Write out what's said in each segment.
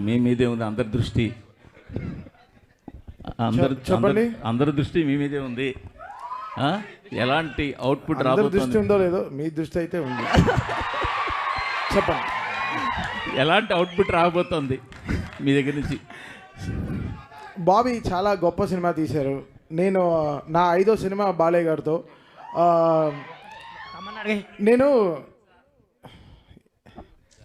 మీ మీదే ఉంది అందరి దృష్టి అందరి చెప్పండి. అందరి- దృష్టి మీ మీదే ఉంది. ఆ? ఎలాంటి అవుట్పుట్ అందరి దృష్టి ఉందో లేదో మీ దృష్టి అయితే ఉంది. చెప్పండి. ఎలాంటి అవుట్పుట్ రాబోతుంది మీ దగ్గర నుంచి? బాబీ చాలా గొప్ప సినిమా తీశారు. నేను నా ఐదో సినిమా బాలయ్య గారితో. ఆ, నేను?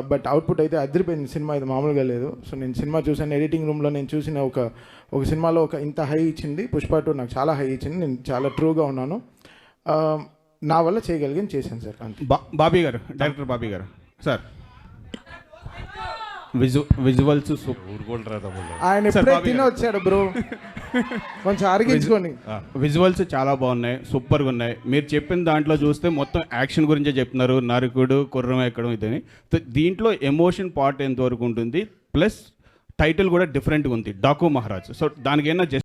But output అయితే అదిరిపోయింది. సినిమా ఇది మామూలుగా లేదు. సో నేను సినిమా చూసాను ఎడిటింగ్ రూమ్లో నేను చూసిన ఒక ఒక సినిమాలో ఒక ఇంత హై ఇచ్చింది. పుష్ప టూ నాకు చాలా హై ఇచ్చింది. నేను చాలా ట్రూగా ఉన్నాను. నా వల్ల చేయగలిగింది చేశాను సార్ అంతే. బా- బాబీ గారు డైరెక్టర్ బాబీ గారు. సార్. విజు విజువల్స్ ఆయన సార్, ఎప్పుడే బాబీ తిని గారు. వచ్చాడు బ్రో. కొంచెం అరిగించుకొని విజువల్స్ చాలా బాగున్నాయి సూపర్గా ఉన్నాయి. మీరు చెప్పిన దాంట్లో చూస్తే మొత్తం యాక్షన్ గురించే చెప్తున్నారు. నరకుడు కుర్రం ఎక్కడం ఇదని. దీంట్లో ఎమోషన్ పార్ట్ ఎంతవరకు ఉంటుంది? ప్లస్ టైటిల్ కూడా డిఫరెంట్గా ఉంది. డాకు మహారాజ్. సో దానికైనా